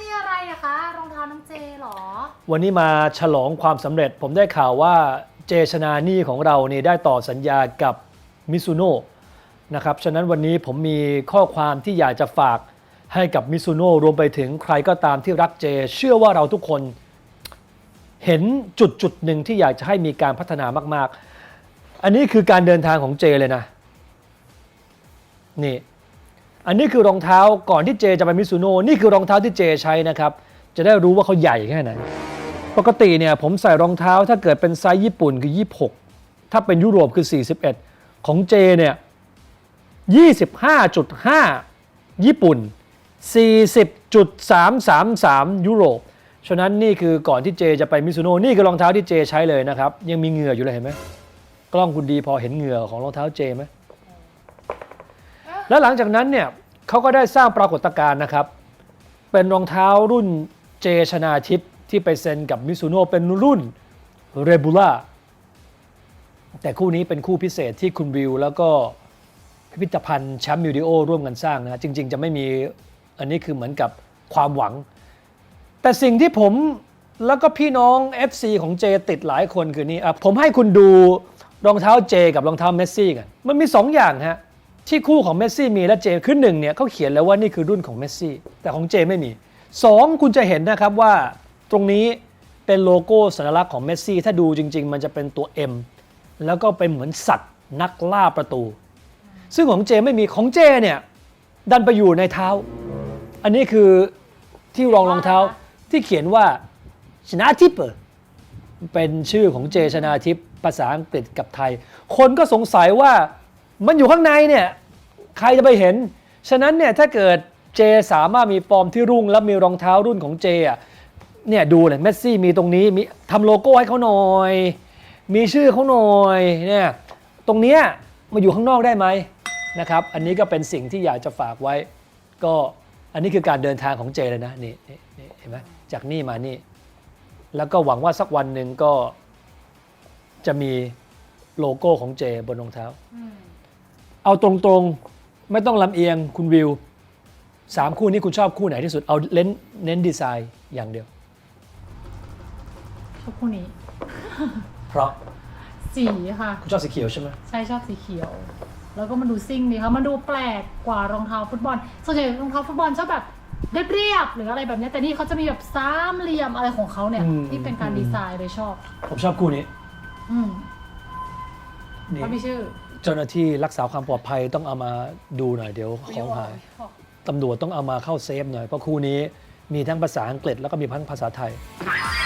นี่อะไรอะคะ รองเท้าน้องเจเหรอ วันนี้มาฉลองความสำเร็จ ผมได้ข่าวว่าเจชนานี่ของเราเนี่ได้ต่อสัญญากับมิซูโน่นะครับ ฉะนั้นวันนี้ผมมีข้อความที่อยากจะฝากให้กับมิซูโน่รวมไปถึงใครก็ตามที่รักเจ เชื่อว่าเราทุกคน เห็นจุดจุดหนึ่งที่อยากจะให้มีการพัฒนามาก ๆ อันนี้คือการเดินทางของเจเลยนะ นี่ อันนี้คือรองเท้าก่อนที่เจจะไปมิซูโน่นี่คือรองเท้าที่เจใช้นะครับ จะได้รู้ว่าเขาใหญ่แค่ไหน ปกติเนี่ยผมใส่รองเท้าถ้าเกิดเป็นไซส์ญี่ปุ่นคือ 26 ถ้าเป็นยุโรปคือ 41 ของเจเนี่ย 25.5 ญี่ปุ่น 40.333 ยุโรป ฉะนั้นนี่คือก่อนที่เจจะไปมิซูโน่นี่คือรองเท้าที่เจใช้เลยนะครับ ยังมีเหงื่ออยู่เลยเห็นไหมกล้องคุณดีพอเห็นเหงื่อของรองเท้าเจไหม แล้วหลังจากนั้นเนี่ยเขาก็ได้สร้างปรากฏการณ์นะครับ เป็นรองเท้ารุ่นเจชนาทิพย์ที่ไปเซ็นกับมิซูโน่เป็นรุ่นเรบูล่าแต่คู่นี้เป็นคู่พิเศษที่คุณวิว แล้วก็พิพิธภัณฑ์แชมป์มิวดิโอร่วมกันสร้างนะฮะจริง ๆ จะไม่มีอันนี้คือเหมือนกับความหวัง แต่สิ่งที่ผมแล้วก็พี่น้อง FC ของเจติดหลายคนคือนี่ผมให้คุณดูรองเท้าเจ กับรองเท้าเมสซี่กัน มันมี 2 อย่างฮะ ที่คู่ของเมสซี่มีและเจคือหนึ่งเนี่ยเขาเขียนแล้วว่านี่คือรุ่นของเมสซี่แต่ของเจไม่มี 2 คุณจะเห็นนะครับว่าตรงนี้เป็นโลโก้สัญลักษณ์ของเมสซี่ถ้าดูจริง ๆ มันจะเป็นตัว M แล้วก็เป็นเหมือนสัตว์นักล่าประตู ซึ่งของเจไม่มีของเจเนี่ยดันไปอยู่ในเท้า อันนี้คือที่รองรองเท้าที่เขียนว่าชนะทิปเปอร์เป็นชื่อของเจชนาทิพย์ภาษาอังกฤษกับไทย คนก็สงสัยว่า มันอยู่ข้างในเนี่ยใครจะไปเห็น ฉะนั้นเนี่ยถ้าเกิดเจสามารถมีฟอร์มที่รุ่งและมีรองเท้ารุ่นของเจอะเนี่ยดูเลยเมสซี่มีตรงนี้มีทำโลโก้ให้เขาหน่อย มีชื่อเขาหน่อยเนี่ยตรงเนี้ยมาอยู่ข้างนอกได้ไหมนะครับ อันนี้ก็เป็นสิ่งที่อยากจะฝากไว้ ก็อันนี้คือการเดินทางของเจเลยนะนี่นี่เห็นไหมจากนี่มานี่ แล้วก็หวังว่าสักวันหนึ่งก็จะมีโลโก้ของเจบนรองเท้า เอาตรงๆไม่ต้องลำเอียงคุณวิวสามคู่นี้คุณชอบคู่ไหนที่สุดเอาเน้นเน้นดีไซน์อย่างเดียว ชอบคู่นี้ เพราะสีค่ะ คุณชอบสีเขียวใช่ไหมใช่ชอบสีเขียว แล้วก็มันดูซิ่งดีค่ะมันดูแปลกกว่ารองเท้าฟุตบอล ส่วนใหญ่รองเท้าฟุตบอลชอบแบบเรียบๆหรืออะไรแบบเนี้ยแต่นี่เขาจะมีแบบสามเหลี่ยมอะไรของเขาเนี่ย ที่เป็นการดีไซน์เลยชอบ ผมชอบคู่นี้ อืมนี่เขามีชื่อ เจ้าหน้าที่รักษาความปลอดภัยต้องเอามาดูหน่อยเดี๋ยวของหายตำรวจต้องเอามาเข้าเซฟหน่อยเพราะคู่นี้มีทั้งภาษาอังกฤษแล้วก็มีทั้งภาษาไทยเ